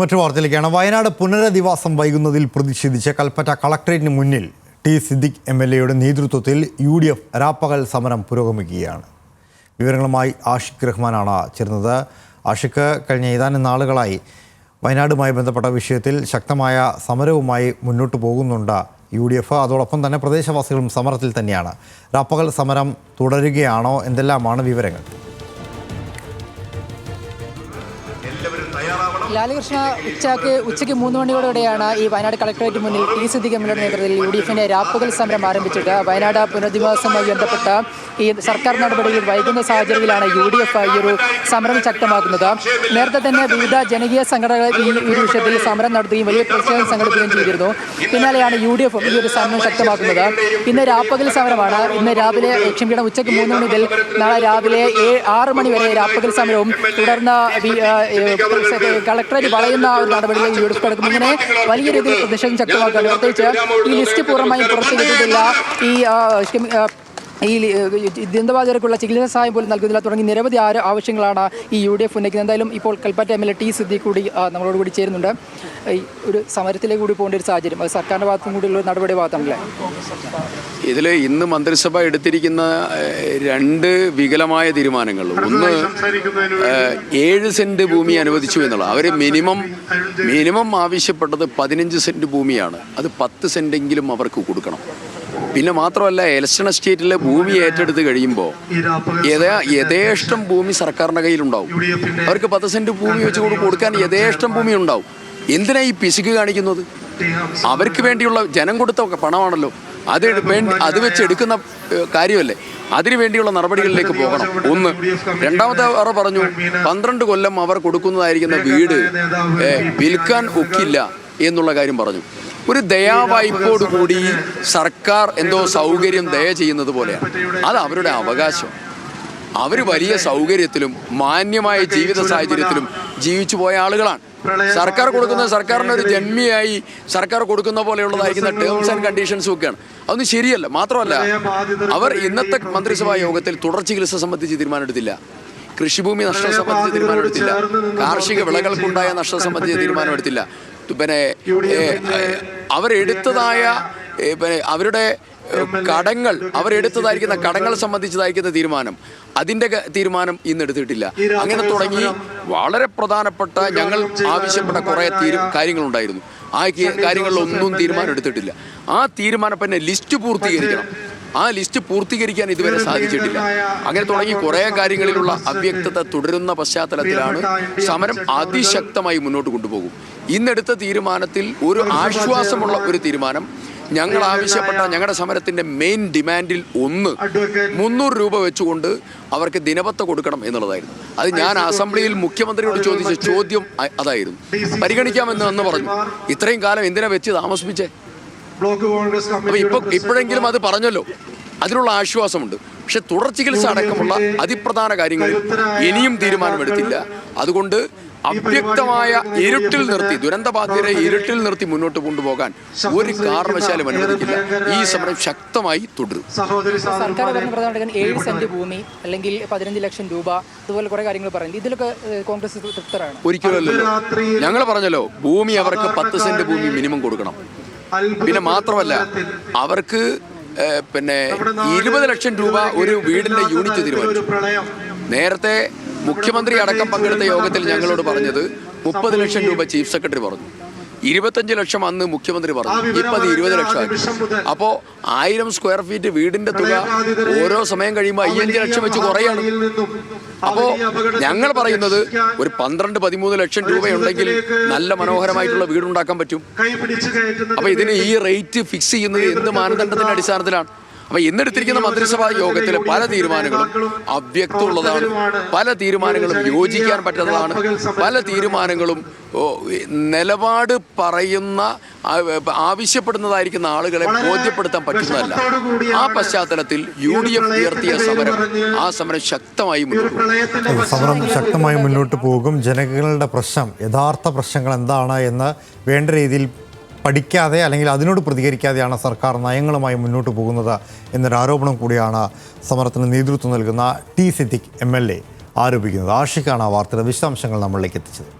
മറ്റു വാർത്തയിലേക്കാണ്. വയനാട് പുനരധിവാസം വൈകുന്നതിൽ പ്രതിഷേധിച്ച് കൽപ്പറ്റ കളക്ടറേറ്റിന് മുന്നിൽ ടി സിദ്ദിഖ് എം എൽ എയുടെ നേതൃത്വത്തിൽ യു ഡി എഫ് രാപ്പകൽ സമരം പുരോഗമിക്കുകയാണ്. വിവരങ്ങളുമായി ആഷിഖ് റഹ്മാനാണ് ചേർന്നത് ആഷിഖ് കഴിഞ്ഞ ഏതാനും നാളുകളായി വയനാടുമായി ബന്ധപ്പെട്ട വിഷയത്തിൽ ശക്തമായ സമരവുമായി മുന്നോട്ട് പോകുന്നുണ്ട് യു ഡി എഫ്. അതോടൊപ്പം തന്നെ പ്രദേശവാസികളും സമരത്തിൽ തന്നെയാണ്. രാപ്പകൽ സമരം തുടരുകയാണോ? എന്തെല്ലാമാണ് വിവരങ്ങൾ? ലാലകൃഷ്ണ ഉച്ചയ്ക്ക് ഉച്ചയ്ക്ക് മൂന്ന് മണിയോടെയാണ് ഈ വയനാട് കളക്ടറേറ്റ് മുന്നിൽ ടി സിദ്ദിഖ് എമ്മിലയുടെ നേതൃത്വത്തിൽ യു ഡി എഫിന്റെ രാപ്പകൽ സമരം ആരംഭിച്ചത്. വയനാട് പുനരധിവാസവുമായി ബന്ധപ്പെട്ട ഈ സർക്കാർ നടപടികൾ വൈകുന്ന സാഹചര്യത്തിലാണ് യു ഡി എഫ് ഈ ഒരു സമരം ശക്തമാക്കുന്നത്. നേരത്തെ തന്നെ വിവിധ ജനകീയ സംഘടനകൾ ഈ ഒരു വിഷയത്തിൽ സമരം നടത്തുകയും വലിയ പ്രതിഷേധം സംഘടിപ്പിക്കുകയും ചെയ്തിരുന്നു. പിന്നാലെയാണ് യു ഡി എഫ് ഈ ഒരു സമരം ശക്തമാക്കുന്നത്. ഇന്ന് രാപ്പകൽ സമരമാണ്. ഇന്ന് രാവിലെ ക്ഷമിക്കണം ഉച്ചയ്ക്ക് മൂന്ന് മണി മുതൽ നാളെ രാവിലെ ഏഴ് ആറ് മണി വരെ രാപ്പകൽ സമരവും തുടർന്ന് കളക്ടറേറ്റ് വളയുന്ന ഒരു നടപടിയിലേക്ക് യു ഡി എഫ് കിടക്കും. ഇങ്ങനെ വലിയ രീതിയിൽ പ്രതിഷേധം ശക്തമാക്കുകയാണ് പ്രത്യേകിച്ച് ഈ ലിസ്റ്റ് പൂർണമായും പുറത്തു കിട്ടിയിട്ടില്ല ഈ ഈ ദുരന്തബാധിതർക്കുള്ള ചികിത്സാ സഹായം പോലും നൽകുന്നില്ല തുടങ്ങി നിരവധി ആവശ്യങ്ങളാണ് ഈ യു ഡി എഫ് ഉന്നയിക്കുന്നത്. എന്തായാലും ഇപ്പോൾ Kalpetta M L A T Siddique കൂടി നമ്മളോട് കൂടി ചേരുന്നുണ്ട്. ഈ ഒരു സമരത്തിലേക്ക് കൂടി പോകേണ്ട ഒരു സാഹചര്യം. അത് സർക്കാരിന്റെ ഭാഗത്തും കൂടിയുള്ള ഒരു നടപടി ഭാഗത്താണല്ലേ? ഇതിൽ ഇന്ന് മന്ത്രിസഭ എടുത്തിരിക്കുന്ന രണ്ട് വികലമായ തീരുമാനങ്ങൾ. ഒന്ന് ഏഴ് സെന്റ് ഭൂമി അനുവദിച്ചു എന്നുള്ള അവർ മിനിമം മിനിമം ആവശ്യപ്പെട്ടത് പതിനഞ്ച് സെന്റ് ഭൂമിയാണ്. അത് പത്ത് സെന്റെങ്കിലും അവർക്ക് കൊടുക്കണം. പിന്നെ മാത്രമല്ല എലക്ഷൻ എസ്റ്റേറ്റിലെ ഭൂമി ഏറ്റെടുത്ത് കഴിയുമ്പോൾ യഥാ യഥേഷ്ടം ഭൂമി സർക്കാരിന്റെ കയ്യിലുണ്ടാവും. അവർക്ക് പത്ത് സെന്റ് ഭൂമി വെച്ച് കൊണ്ട് കൊടുക്കാൻ യഥേഷ്ടം ഭൂമി ഉണ്ടാവും എന്തിനാ ഈ പിശുക്ക് കാണിക്കുന്നത്? അവർക്ക് വേണ്ടിയുള്ള ജനം കൊടുത്ത പണമാണല്ലോ. അത് വേണ്ടി അത് വെച്ച് എടുക്കുന്ന കാര്യമല്ലേ? അതിനു വേണ്ടിയുള്ള നടപടികളിലേക്ക് പോകണം. ഒന്ന്. രണ്ടാമത്തെ അവർ പറഞ്ഞു പന്ത്രണ്ട് കൊല്ലം അവർ കൊടുക്കുന്നതായിരിക്കുന്ന വീട് വിൽക്കാൻ ഒക്കില്ല എന്നുള്ള കാര്യം പറഞ്ഞു. ഒരു ദയാവായ്പോട് കൂടി സർക്കാർ എന്തോ സൗകര്യം ദയ ചെയ്യുന്നത് പോലെയാണ്. അത് അവരുടെ അവകാശം. അവർ വലിയ സൗകര്യത്തിലും മാന്യമായ ജീവിത സാഹചര്യത്തിലും ജീവിച്ചു പോയ ആളുകളാണ്. സർക്കാർ കൊടുക്കുന്ന സർക്കാരിന് ഒരു ജന്മിയായി സർക്കാർ കൊടുക്കുന്ന പോലെയുള്ളതായിരിക്കുന്ന ടേംസ് ആൻഡ് കണ്ടീഷൻസും ഒക്കെയാണ്. അതൊന്നും ശരിയല്ല. മാത്രമല്ല അവർ ഇന്നത്തെ മന്ത്രിസഭാ യോഗത്തിൽ തുടർ ചികിത്സ സംബന്ധിച്ച് തീരുമാനമെടുത്തില്ല. കൃഷിഭൂമി നഷ്ടം സംബന്ധിച്ച് തീരുമാനമെടുത്തില്ല. കാർഷിക വിളകൾക്കുണ്ടായ നഷ്ടം സംബന്ധിച്ച് തീരുമാനമെടുത്തില്ല. പിന്നെ അവരെടുത്തതായ അവരുടെ കടങ്ങൾ അവരെടുത്തതായിരിക്കുന്ന കടങ്ങൾ സംബന്ധിച്ചതായിരിക്കുന്ന തീരുമാനം. അതിന്റെ തീരുമാനം ഇന്ന് എടുത്തിട്ടില്ല. അങ്ങനെ തുടങ്ങി വളരെ പ്രധാനപ്പെട്ട ഞങ്ങൾ ആവശ്യപ്പെട്ട കുറേ തീരു കാര്യങ്ങളുണ്ടായിരുന്നു. ആ കാര്യങ്ങളിലൊന്നും തീരുമാനം എടുത്തിട്ടില്ല. ആ തീരുമാനം പിന്നെ ലിസ്റ്റ് പൂർത്തീകരിക്കണം. ആ ലിസ്റ്റ് പൂർത്തീകരിക്കാൻ ഇതുവരെ സാധിച്ചിട്ടില്ല. അങ്ങനെ തുടങ്ങി കുറേ കാര്യങ്ങളിലുള്ള അവ്യക്തത തുടരുന്ന പശ്ചാത്തലത്തിലാണ് സമരം അതിശക്തമായി മുന്നോട്ട് കൊണ്ടുപോകും. ഇന്നെടുത്ത തീരുമാനത്തിൽ ഒരു ആശ്വാസമുള്ള ഒരു തീരുമാനം. ഞങ്ങൾ ആവശ്യപ്പെട്ട ഞങ്ങളുടെ സമരത്തിന്റെ മെയിൻ ഡിമാൻഡിൽ ഒന്ന് മുന്നൂറ് രൂപ വെച്ചുകൊണ്ട് അവർക്ക് ദിനപത്ത കൊടുക്കണം എന്നുള്ളതായിരുന്നു. അത് ഞാൻ അസംബ്ലിയിൽ മുഖ്യമന്ത്രിയോട് ചോദിച്ച ചോദ്യം അതായിരുന്നു. പരിഗണിക്കാമെന്ന് അന്ന് പറഞ്ഞു. ഇത്രയും കാലം എന്തിനാ വെച്ച് താമസിപ്പിച്ചേ? ബ്ലോക്ക് കോൺഗ്രസ് അപ്പൊ ഇപ്പൊ ഇപ്പോഴെങ്കിലും അത് പറഞ്ഞല്ലോ. അതിനുള്ള ആശ്വാസമുണ്ട്. പക്ഷെ തുടർ ചികിത്സ അടക്കമുള്ള അതിപ്രധാന കാര്യങ്ങളിൽ ഇനിയും തീരുമാനമെടുത്തില്ല. അതുകൊണ്ട് അവ്യക്തമായ ഇരുട്ടിൽ നിർത്തി ദുരന്തബാധിതരെ ഇരുട്ടിൽ നിർത്തി മുന്നോട്ട് കൊണ്ടുപോകാൻ ഒരു കാരണവശാലും അനുവദിക്കില്ല. ഈ സമരം ശക്തമായി തുടരും. സഹോദരി സർക്കാർ പറഞ്ഞ ഏഴ് സെന്റ് ഭൂമി അല്ലെങ്കിൽ പതിനഞ്ച് ലക്ഷം രൂപ അതുപോലെ കുറെ കാര്യങ്ങൾ പറയുന്നത് ഇതിലൊക്കെ കോൺഗ്രസ് തൃപ്തരാണ്? ഒരിക്കലും ഞങ്ങൾ പറഞ്ഞല്ലോ ഭൂമി അവർക്ക് പത്ത് സെന്റ് ഭൂമി മിനിമം കൊടുക്കണം. പിന്നെ മാത്രമല്ല അവർക്ക് പിന്നെ ഇരുപത് ലക്ഷം രൂപ ഒരു വീടിന്റെ യൂണിറ്റ് തീരുമാനിച്ചു. നേരത്തെ മുഖ്യമന്ത്രി അടക്കം പങ്കെടുത്ത യോഗത്തിൽ ഞങ്ങളോട് പറഞ്ഞത് മുപ്പത് ലക്ഷം രൂപ ചീഫ് സെക്രട്ടറി പറഞ്ഞു. ഇരുപത്തഞ്ച് ലക്ഷം അന്ന് മുഖ്യമന്ത്രി പറഞ്ഞു. ഇപ്പൊ അത് ഇരുപത് ലക്ഷം അപ്പോ ആയിരം സ്ക്വയർ ഫീറ്റ് വീടിന്റെ തുക ഓരോ സമയം കഴിയുമ്പോൾ അയ്യഞ്ച് ലക്ഷം വെച്ച് കുറയാണ്. അപ്പോൾ അപ്പോ ഞങ്ങൾ പറയുന്നത് ഒരു പന്ത്രണ്ട് പതിമൂന്ന് ലക്ഷം രൂപയുണ്ടെങ്കിൽ നല്ല മനോഹരമായിട്ടുള്ള വീടുണ്ടാക്കാൻ പറ്റും. അപ്പോൾ ഇതിന് ഈ റേറ്റ് ഫിക്സ് ചെയ്യുന്നത് എന്ത് മാനദണ്ഡത്തിന്റെ അടിസ്ഥാനത്തിലാണ്? അപ്പൊ ഇന്നെടുത്തിരിക്കുന്ന മന്ത്രിസഭാ യോഗത്തിൽ പല തീരുമാനങ്ങളും അവ്യക്തമുള്ളതാണ്. പല തീരുമാനങ്ങളും യോജിക്കാൻ പറ്റുന്നതാണ് പല തീരുമാനങ്ങളും നിലപാട് പറയുന്ന ആവശ്യപ്പെടുന്നതായിരിക്കുന്ന ആളുകളെ ബോധ്യപ്പെടുത്താൻ പറ്റുന്നതല്ല. ആ പശ്ചാത്തലത്തിൽ യു ഡി എഫ് ഉയർത്തിയ സമരം ആ സമരം ശക്തമായി മുന്നോട്ട് സമരം ശക്തമായി മുന്നോട്ട് പോകും. ജനങ്ങളുടെ പ്രശ്നം യഥാർത്ഥ പ്രശ്നങ്ങൾ എന്താണ് എന്ന് വേണ്ട രീതിയിൽ പഠിക്കാതെ അല്ലെങ്കിൽ അതിനോട് പ്രതികരിക്കാതെയാണ് സർക്കാർ നയങ്ങളുമായി മുന്നോട്ട് പോകുന്നത് എന്നൊരു ആരോപണം കൂടിയാണ് സമരത്തിന് നേതൃത്വം നൽകുന്ന T Siddique M L A ആരോപിക്കുന്നത്. ആഷിഖാണ് ആ വാർത്തയുടെ വിശദാംശങ്ങൾ നമ്മളിലേക്ക് എത്തിച്ചത്.